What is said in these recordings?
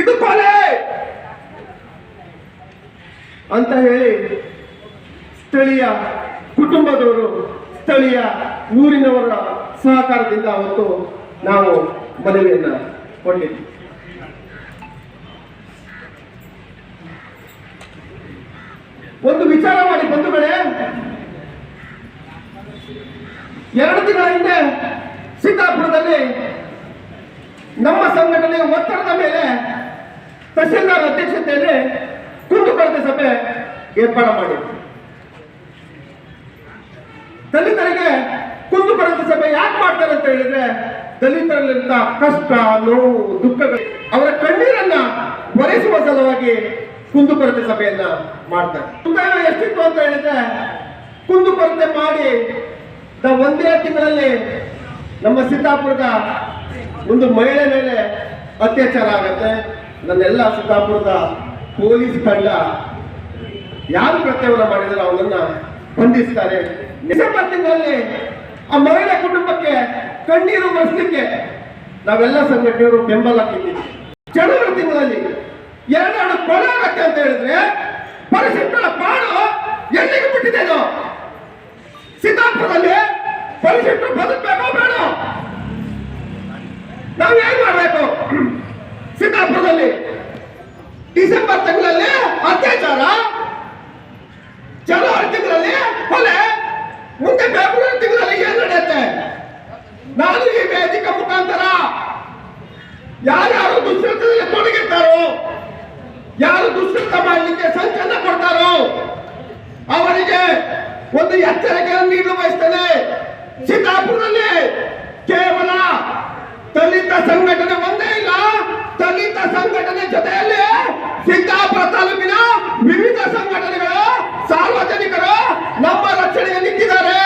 ಇದು ಕೊಲೆ. ಅಂತ ಹೇಳಿ ಸ್ಥಳೀಯ ಕುಟುಂಬದವರು, ಸ್ಥಳೀಯ ಊರಿನವರ ಸಹಕಾರದಿಂದ ಅವತ್ತು ನಾವು ಮನವಿಯನ್ನ ಕೊಟ್ಟಿದ್ವಿ ಒಂದು ವಿಚಾರ ಮಾಡಿ ಬಂಧುಗಳೇ. ಎರಡು ದಿನ ಹಿಂದೆ ಸೀತಾಪುರದಲ್ಲಿ ನಮ್ಮ ಸಂಘಟನೆಯ ಒತ್ತಡದ ಮೇಲೆ ತಹಸೀಲ್ದಾರ್ ಅಧ್ಯಕ್ಷತೆಯಲ್ಲಿ ಕುಂದುಕೊರತೆ ಸಭೆ ಏರ್ಪಾಡು ಮಾಡಿದ್ರು. ದಲಿತರಿಗೆ ಕುಂದುಕೊರತೆ ಸಭೆ ಯಾಕೆ ಮಾಡ್ತಾರೆ ಅಂತ ಹೇಳಿದ್ರೆ ದಲಿತರಲ್ಲಿಂದ ಕಷ್ಟ, ನೋವು, ದುಃಖಗಳು, ಅವರ ಕಣ್ಣೀರನ್ನ ಒರೆಸುವ ಸಲುವಾಗಿ ಕುಂದುಕೊರತೆ ಸಭೆಯನ್ನ ಮಾಡ್ತಾರೆ. ಎಷ್ಟಿತ್ತು ಅಂತ ಹೇಳಿದ್ರೆ, ಕುಂದುಕೊರತೆ ಮಾಡಿ ಒಂದೇ ತಿಂಗಳಲ್ಲಿ ನಮ್ಮ ಸಿದ್ದಾಪುರದ ಒಂದು ಮಹಿಳೆ ಮೇಲೆ ಅತ್ಯಾಚಾರ ಆಗತ್ತೆ. ನನ್ನೆಲ್ಲ ಸಿದ್ದಾಪುರದ ಪೊಲೀಸ್ ತಂಡ ಯಾರು ಕೃತ್ಯವನ್ನು ಮಾಡಿದರೆ ಅವನನ್ನ ಬಂಧಿಸ್ತಾರೆ. ಡಿಸೆಂಬರ್ ತಿಂಗಳಲ್ಲಿ ಆ ಮಹಿಳೆ ಕುಟುಂಬಕ್ಕೆ ಕಣ್ಣೀರು ಬರ್ಸಲಿಕ್ಕೆ ನಾವೆಲ್ಲ ಸಂಘಟನೆಯವರು ಬೆಂಬಲ ಕೊಟ್ಟಿದ್ವಿ ಜನವರಿ ತಿಂಗಳಲ್ಲಿ ಎರಡು ಕೊಲೆ ಆಗತ್ತೆ ಅಂತ ಹೇಳಿದ್ರೆ ಪರಿಶಿಷ್ಟರ ಪಾಡು ಎಲ್ಲಿಗೆ ಬಿಟ್ಟಿದ್ದೇನೋ ಸಿದ್ದಾಪುರದಲ್ಲಿ ಪರಿಶಿಷ್ಟರು ಬದುಕಬೇಕೋ ಬೇಡ. ನಾವು ಏನ್ ಮಾಡಬೇಕು? ಸಿದ್ದಾಪುರದಲ್ಲಿ ಡಿಸೆಂಬರ್ ತಿಂಗಳಲ್ಲಿ ಅತ್ಯಾಚಾರ, ಜನವರಿ ತಿಂಗಳಲ್ಲಿ ಕೊಲೆ. ಮುಂದೆ ಫೆಬ್ರವರಿ ತಿಂಗಳಲ್ಲಿ ಏನ್ ನಡೆಯುತ್ತೆ? ನಾನು ಈ ವೇದಿಕೆ ಮುಖಾಂತರ ಯಾರ್ಯಾರು ದುಷ್ಕೃತದಲ್ಲಿ ತೊಡಗಿರ್ತಾರೋ ಯಾರು ದುಷ್ಕೃತ ಮಾಡಲಿಕ್ಕೆ ಸಂಚನ್ನ ಕೊಡ್ತಾರೋ, ಅವರಿಗೆ ಒಂದು ಎಚ್ಚರಿಕೆಯನ್ನು ನೀಡಲು ಬಯಸ್ತೇನೆ. ಸಿದ್ದಾಪುರದಲ್ಲಿ ದಲಿತ ಸಂಘಟನೆ ಒಂದೇ ಇಲ್ಲ. ದಲಿತ ಸಂಘಟನೆ ಜೊತೆಯಲ್ಲಿ ಸಿದ್ದಾಪುರ ತಾಲೂಕಿನ ವಿವಿಧ ಸಂಘಟನೆಗಳು ಸಾರ್ವಜನಿಕರು ನಮ್ಮ ರಕ್ಷಣೆಗೆ ನಿಂತಿದ್ದಾರೆ.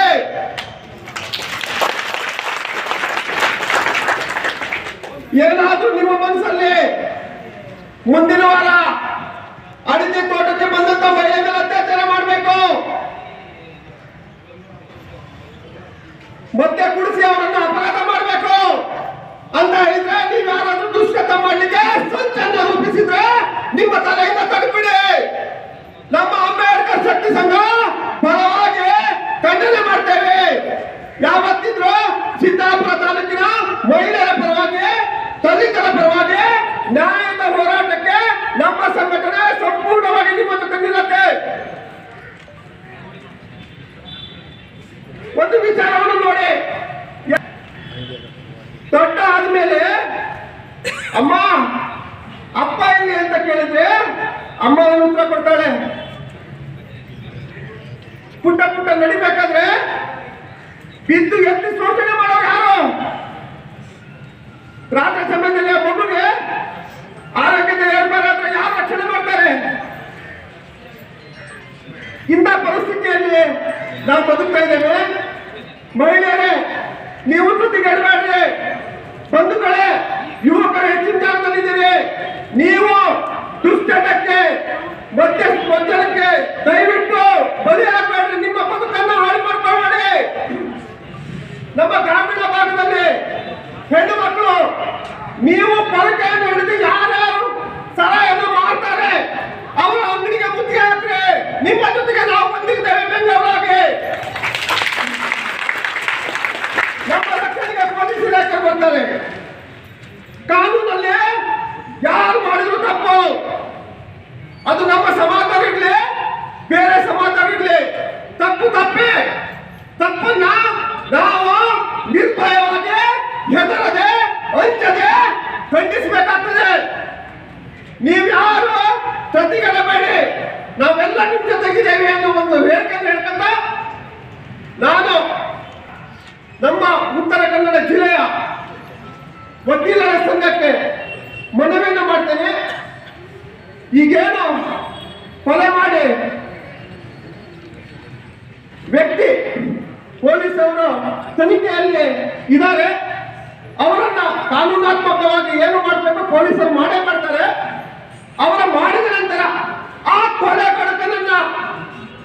ಏನಾದ್ರೂ ನಿಮ್ಮ ಮನಸ್ಸಲ್ಲಿ ಮುಂದಿನ ವಾರ ಅಡಿಕೆ ತೋಟಕ್ಕೆ ಬಂದಂತ ಮಹಿಳೆಗಳ ಅತ್ಯಾಚಾರ ಮಾಡಬೇಕು. ಮತ್ತೆ ಕುಡಿಸಿ ಅವರನ್ನ ನಿಮ್ಮ ತಲೆಯಿಂದ ತಡಿಬಿಡಿ. ನಮ್ಮ ಅಂಬೇಡ್ಕರ್ ಶಕ್ತಿ ಸಂಘ ಬಲವಾಗಿ ಖಂಡನೆ ಮಾಡ್ತೇವೆ. ಯಾವತ್ತಿದ್ರು ಸಿದ್ದಾಪುರ ತಾಲೂಕಿನ ಮಹಿಳೆಯರ ಪರವಾಗಿ, ದಲಿತರ ಪರವಾಗಿ ನ್ಯಾಯದ ಹೋರಾಟಕ್ಕೆ ನಮ್ಮ ಸಂಘಟನೆ ಸಂಪೂರ್ಣವಾಗಿ ನಿಮ್ಮ ಜೊತೆ ನಿಲ್ಲುತ್ತೆ ಒಂದು ವಿಚಾರವನ್ನು ನೋಡಿ ದೊಡ್ಡ ಆದ್ಮೇಲೆ ಅಮ್ಮ ಅಪ್ಪ ಎಲ್ಲಿ ಅಂತ ಕೇಳಿದ್ರೆ ಅಮ್ಮ ಉತ್ತರ ಕೊಡ್ತಾಳೆ. ಪುಟ್ಟ ಪುಟ್ಟ ನಡಿಬೇಕಾದ್ರೆ ಬಿದ್ದು ಎತ್ತಿ ಶೋಷಣೆ ಮಾಡೋ ಯಾರು? ರಾತ್ರಿ ಸಮಯದಲ್ಲಿ ಆ ಮಗುಗೆ ಆರೋಗ್ಯದ ಏರ್ಪಾಡಾದ್ರೆ ಯಾರು ರಕ್ಷಣೆ ಮಾಡ್ತಾರೆ? ಇಂಥ ಪರಿಸ್ಥಿತಿಯಲ್ಲಿ ನಾವು ಬದುಕ್ತಾ ಇದ್ದೇವೆ. ಮಹಿಳೆಯರೇ, ನೀವು ತುತ್ತಿಗೆಡಬೇಡ್ರಿ ಬಂಧುಗಳೇ, ಯುವಕರು, ಹೆಚ್ಚಿನ ಜಾಗದಲ್ಲಿದ್ದೀರಿ. ನೀವು ಮಧ್ಯ ಗೊಂದಲಕ್ಕೆ ದಯವಿಟ್ಟು ಬಲಿ ಹಾಕಬೇಡ್ರಿ. ನಿಮ್ಮ ಬದುಕನ್ನ ಹಾಳು ಮಾಡ್ಕೊಳ್ಳಬೇಡಿ. ನಮ್ಮ ಗ್ರಾಮೀಣ ಭಾಗದಲ್ಲಿ ಹೆಣ್ಣು ಮಕ್ಕಳು, ನೀವು ಪರಕೆಯನ್ನು ಹಿಡಿದು ಯಾರ್ಯಾರು ಸಲಹೆಯನ್ನು ಮಾಡ್ತಾರೆ, ಅವರ ಅಂಗಡಿಗೆ ಬುದ್ಧಿ ಹಾಕ್ರಿ ನಿಮ್ಮ ಜೊತೆಗೆ ನಾವು ಬಂದಿದ್ದೇವೆ ಬೆಂಗಳೂರಾಗಿ. ನಮ್ಮ ರಕ್ಷಣೆಗೆ ಪೊಲೀಸ್ ಇಲಾಖೆ ಬರ್ತಾರೆ ಕಾನೂನಲ್ಲಿ ಯಾರು ಮಾಡಿದ್ರು ತಪ್ಪು ಅದು ನಮ್ಮ ಸಮಾಜವಿರ್ಲಿ ಬೇರೆ ಸಮಾಜವಿರಲಿ ತಪ್ಪು ತಪ್ಪೆ, ತಪ್ಪನ್ನ ನಾವು ನಿರ್ಭಯವಾಗಿ ಹೆದರದೆ ಅಂಜದೆ ಖಂಡಿಸಬೇಕಾಗ್ತದೆ. ನೀವ್ಯಾರು ಪ್ರತಿಗಡಬೇಡಿ ನಾವೆಲ್ಲ ನಿಮ್ ಜೊತೆಗಿದ್ದೇವೆ ಅನ್ನೋ ಒಂದು ಹೇಳಿಕೆಯನ್ನು ಹೇಳ್ಕೊಂಡ ನಾನು ನಮ್ಮ ಉತ್ತರ ಕನ್ನಡ ಜಿಲ್ಲೆಯ ವಕೀಲರ ಸಂಘಕ್ಕೆ ಮನವಿಯನ್ನು ಮಾಡ್ತೇನೆ. ಈಗೇನು ಕೊಲೆ ಮಾಡಿ ವ್ಯಕ್ತಿ ಪೊಲೀಸವರು ತನಿಖೆಯಲ್ಲಿ ಇದ್ದಾರೆ. ಅವರನ್ನ ಕಾನೂನಾತ್ಮಕವಾಗಿ ಏನು ಮಾಡಬೇಕು ಪೊಲೀಸರು ಮಾಡೇ ಮಾಡ್ತಾರೆ. ಅವರ ಮಾಡಿದ ನಂತರ ಆ ಕೊಲೆ ಕಡತನನ್ನ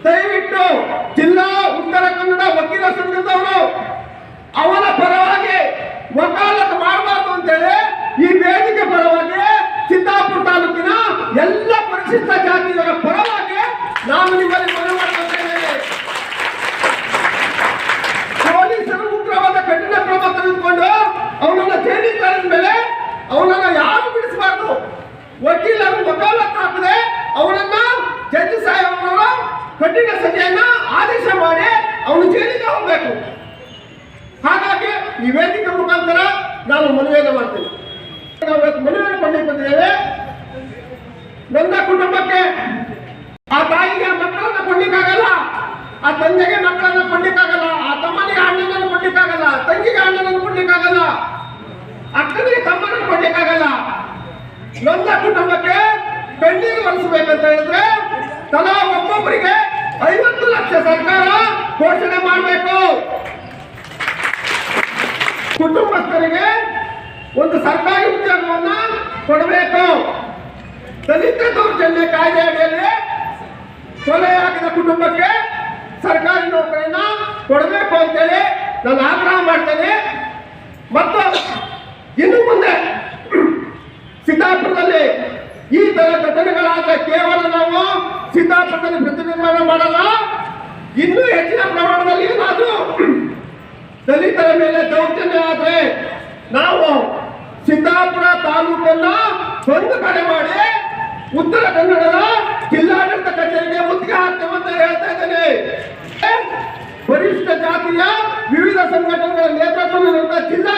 ದಯವಿಟ್ಟು ಜಿಲ್ಲಾ ಉತ್ತರ ಕನ್ನಡ ವಕೀಲ ಸಂಘದವರು ಅವರ ಪರವಾಗಿ ವಕಾಲತ್ ಮಾಡಬಾರ್ದು ಅಂತೇಳಿ ಈ ವೇದಿಕೆ ಪರವಾಗಿ ಸಿದ್ದಾಪುರ ತಾಲೂಕಿನ ಎಲ್ಲ ಪರಿಶಿಷ್ಟ ಜಾತಿಯವರ ಈ ವೇದಿಕೆ ಮುಖಾಂತರ ನಾನು ಮನವಿಯನ್ನು ಮಾಡ್ತೀನಿ ನಾವು ಮನವಿಯನ್ನು ಕೊಂಡೇ ಬಂದಿದ್ದೇವೆ ನನ್ನ ಕುಟುಂಬಕ್ಕೆ ಆ ತಾಯಿಗೆ ಮಕ್ಕಳನ್ನು ಕೊಡ್ಲಿಕ್ಕಾಗಲ್ಲ, ಆ ತಂದೆಗೆ ಮಕ್ಕಳನ್ನು ಕೊಡ್ಲಿಕ್ಕಾಗಲ್ಲ, ಆ ತಮ್ಮನಿಗೆ ಅಣ್ಣನನ್ನು ಕೊಡ್ಲಿಕ್ಕಾಗಲ್ಲ ತಂಗಿಗೆ ಅಣ್ಣನನ್ನು ಕೊಡ್ಲಿಕ್ಕಾಗಲ್ಲ, ಅಕ್ಕನಿಗೆ ತಮ್ಮನನ್ನು ಕೊಡ್ಲಿಕ್ಕಾಗಲ್ಲ. ನನ್ನ ಕುಟುಂಬಕ್ಕೆ ಬೆಣ್ಣೀರು ಒರೆಸಬೇಕಂತ ಹೇಳಿದ್ರೆ ತಲಾ ಒಬ್ಬೊಬ್ಬರಿಗೆ ಐವತ್ತು ಲಕ್ಷ ಸರ್ಕಾರ ಘೋಷಣೆ ಮಾಡಬೇಕು. ಕುಟುಂಬಸ್ಥರಿಗೆ ಒಂದು ಸರ್ಕಾರಿ ಉದ್ಯೋಗವನ್ನ ಕೊಡಬೇಕು. ದಲಿತ ದೌರ್ಜನ್ಯ ಕಾಯ್ದೆ ಅಡಿಯಲ್ಲಿ ಕೊಲೆಯಾಗಿದ ಕುಟುಂಬಕ್ಕೆ ಸರ್ಕಾರಿ ನೌಕರಿಯನ್ನ ಕೊಡಬೇಕು ಅಂತೇಳಿ ನಾನು ಆಗ್ರಹ ಮಾಡ್ತೇನೆ. ಮತ್ತು ಇನ್ನು ಮುಂದೆ ಸಿದ್ದಾಪುರದಲ್ಲಿ ಈ ತರ ಘಟನೆಗಳಾದ ಕೇವಲ ನಾವು ಸಿದ್ದಾಪುರದಲ್ಲಿ ಪ್ರತಿನಿರ್ಮಾಣ ಮಾಡಲ್ಲ, ಇನ್ನೂ ಹೆಚ್ಚಿನ ಪ್ರಮಾಣದಲ್ಲಿ ಏನಾದರೂ ದಲಿತರ ಮೇಲೆ ದೌರ್ಜನ್ಯ ಆದ್ರೆ ನಾವು ಸಿದ್ದಾಪುರ ತಾಲೂಕನ್ನ ಒಂದು ಕಡೆ ಮಾಡಿ ಉತ್ತರ ಕನ್ನಡದ ಜಿಲ್ಲಾಡಳಿತ ಕಚೇರಿಗೆ ಮುತ್ತಿಗೆ ಹಾಕ್ತೇವೆ ಅಂತ ಹೇಳ್ತಾ ಇದ್ದೇನೆ. ವರಿಷ್ಠ ಜಾತಿಯ ವಿವಿಧ ಸಂಘಟನೆಗಳ ನೇತೃತ್ವದ ಜಿಲ್ಲಾ